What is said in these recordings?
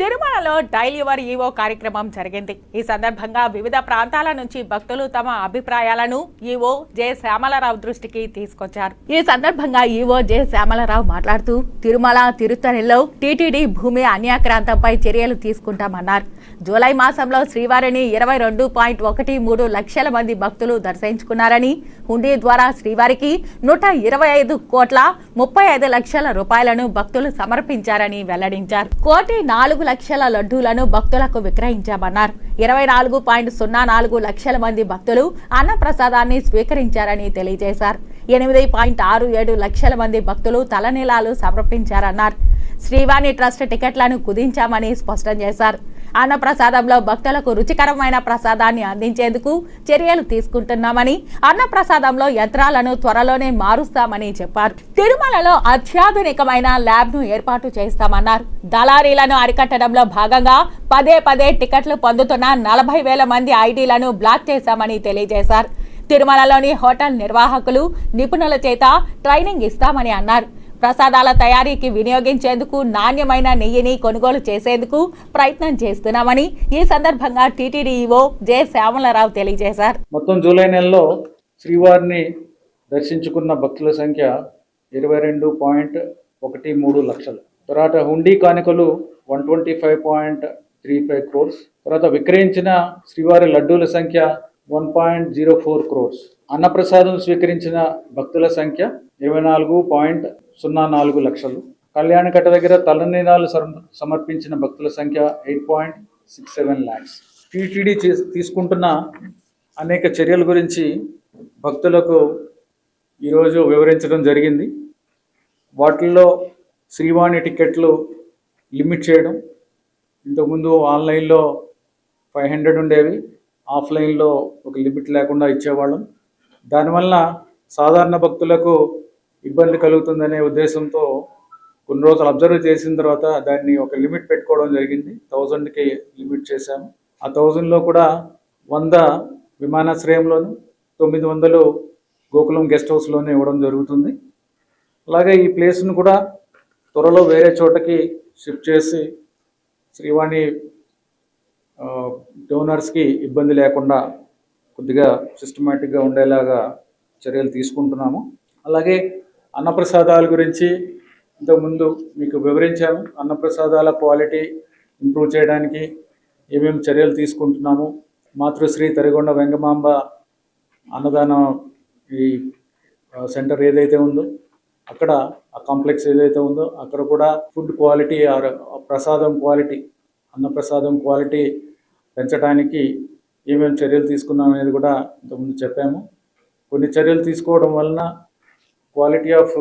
తిరుమలలో daily your EO కార్యక్రమం జరిగింది. ఈ సందర్భంగా వివిధ ప్రాంతాల నుంచి భక్తులు తమ అభిప్రాయాలను ఈవో జె శ్యామలరావు దృష్టికి తీసుకొచ్చారు. ఈ సందర్భంగా ఈవో జె శ్యామలరావు మాట్లాడుతూ తిరుమల తిరుత్తణిలో టీటీడీ భూమి అన్యాక్రాంతంపై చర్యలు తీసుకుంటామన్నారు. జూలై మాసంలో శ్రీవారిని ఇరవై రెండు పాయింట్ ఒకటి మూడు లక్షల మంది భక్తులు దర్శించుకున్నారని హుండీ ద్వారా శ్రీవారికి నూట ఇరవై ఐదు కోట్ల ముప్పై ఐదు లక్షల రూపాయలను భక్తులు సమర్పించారని వెల్లడించారు. కోటి నాలుగు లక్షల లడ్డూలను భక్తులకు విక్రయించామన్నారు. ఇరవై నాలుగు పాయింట్ సున్నా నాలుగు లక్షల మంది భక్తులు అన్న ప్రసాదాన్ని స్వీకరించారని తెలియజేశారు. ఎనిమిది పాయింట్ ఆరు ఏడు లక్షల మంది భక్తులు తలనీలాలు సమర్పించారన్నారు. శ్రీవాణి ట్రస్ట్ టికెట్లను కుదించామని స్పష్టం చేశారు. అన్నప్రసాదంలో భక్తులకు రుచికరమైన ప్రసాదాన్ని అందించేందుకు చర్యలు తీసుకుంటున్నామని అన్నప్రసాదంలో యంత్రాలను త్వరలోనే మారుస్తామని చెప్పారు. తిరుమలలో అత్యాధునికమైన ల్యాబ్ను ఏర్పాటు చేస్తామన్నారు. దళారీలను అరికట్టడంలో భాగంగా పదే పదే టికెట్లు పొందుతున్న నలభై వేల మంది ఐడీలను బ్లాక్ చేశామని తెలియజేశారు. తిరుమలలోని హోటల్ నిర్వాహకులు నిపుణుల చేత ట్రైనింగ్ ఇస్తామని అన్నారు. ప్రసాదాల తయారీకి వినియోగించేందుకు నాణ్యమైన నెయ్యిని కొనుగోలు చేసేందుకు ప్రయత్నం చేస్తున్నామని ఈ సందర్భంగా టీటీడీఓ జె శ్యామలరావు తెలియజేశారు. మొత్తం జూలై నెలలో శ్రీవారిని దర్శించుకున్న భక్తుల సంఖ్య ఇరవై రెండు పాయింట్ ఒకటి మూడు లక్షలు. తర్వాత హుండీ కానుకలు one twenty five point three five crores. తర్వాత విక్రయించిన శ్రీవారి లడ్డూల సంఖ్య one point zero four crores. అన్నప్రసాదం స్వీకరించిన భక్తుల సంఖ్య ఇరవై నాలుగు పాయింట్ సున్నా నాలుగు లక్షలు. కళ్యాణకట్ట దగ్గర తలనీలాలు సమర్పించిన భక్తుల సంఖ్య eight point six seven lakhs. TTD తీసుకుంటున్న అనేక చర్యల గురించి భక్తులకు ఈరోజు వివరించడం జరిగింది. వాటిల్లో శ్రీవాణి టికెట్లు లిమిట్ చేయడం ఇంతకుముందు ఆన్లైన్లో ఫైవ్ హండ్రెడ్ ఉండేవి ఆఫ్లైన్లో ఒక లిమిట్ లేకుండా ఇచ్చేవాళ్ళం. దానివల్ల సాధారణ భక్తులకు ఇబ్బంది కలుగుతుందనే ఉద్దేశంతో కొన్ని రోజులు అబ్జర్వ్ చేసిన తర్వాత దాన్ని ఒక లిమిట్ పెట్టుకోవడం జరిగింది. థౌజండ్కి లిమిట్ చేశాము. ఆ థౌజండ్లో కూడా వంద విమానాశ్రయంలోను తొమ్మిది వందలు గోకులం గెస్ట్ హౌస్లోనే ఇవ్వడం జరుగుతుంది. అలాగే ఈ ప్లేస్ను కూడా త్వరలో వేరే చోటకి షిఫ్ట్ చేసి శ్రీవాణి డోనర్స్కి ఇబ్బంది లేకుండా కొద్దిగా సిస్టమేటిక్గా ఉండేలాగా చర్యలు తీసుకుంటున్నాము. అలాగే అన్నప్రసాదాల గురించి ఇంతకుముందు మీకు వివరించాము అన్నప్రసాదాల క్వాలిటీ ఇంప్రూవ్ చేయడానికి ఏమేమి చర్యలు తీసుకుంటున్నాము? మాతృశ్రీ తరిగొండ వెంగమాంబ అన్నదాన ఈ సెంటర్ ఏదైతే ఉందో అక్కడ ఆ కాంప్లెక్స్ ఏదైతే ఉందో అక్కడ కూడా food quality or prasadam quality అన్నప్రసాదం క్వాలిటీ పెంచడానికి ఏమేమి చర్యలు తీసుకున్నాం అనేది కూడా ఇంతకుముందు చెప్పాము. కొన్ని చర్యలు తీసుకోవడం వలన క్వాలిటీ ఆఫ్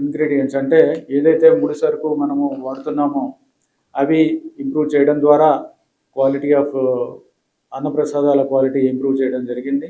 ఇంగ్రీడియంట్స్ అంటే ఏదైతే ముడి సరుకు మనము వాడుతున్నామో అవి ఇంప్రూవ్ చేయడం ద్వారా క్వాలిటీ ఆఫ్ అన్నప్రసాదాల క్వాలిటీ ఇంప్రూవ్ చేయడం జరిగింది.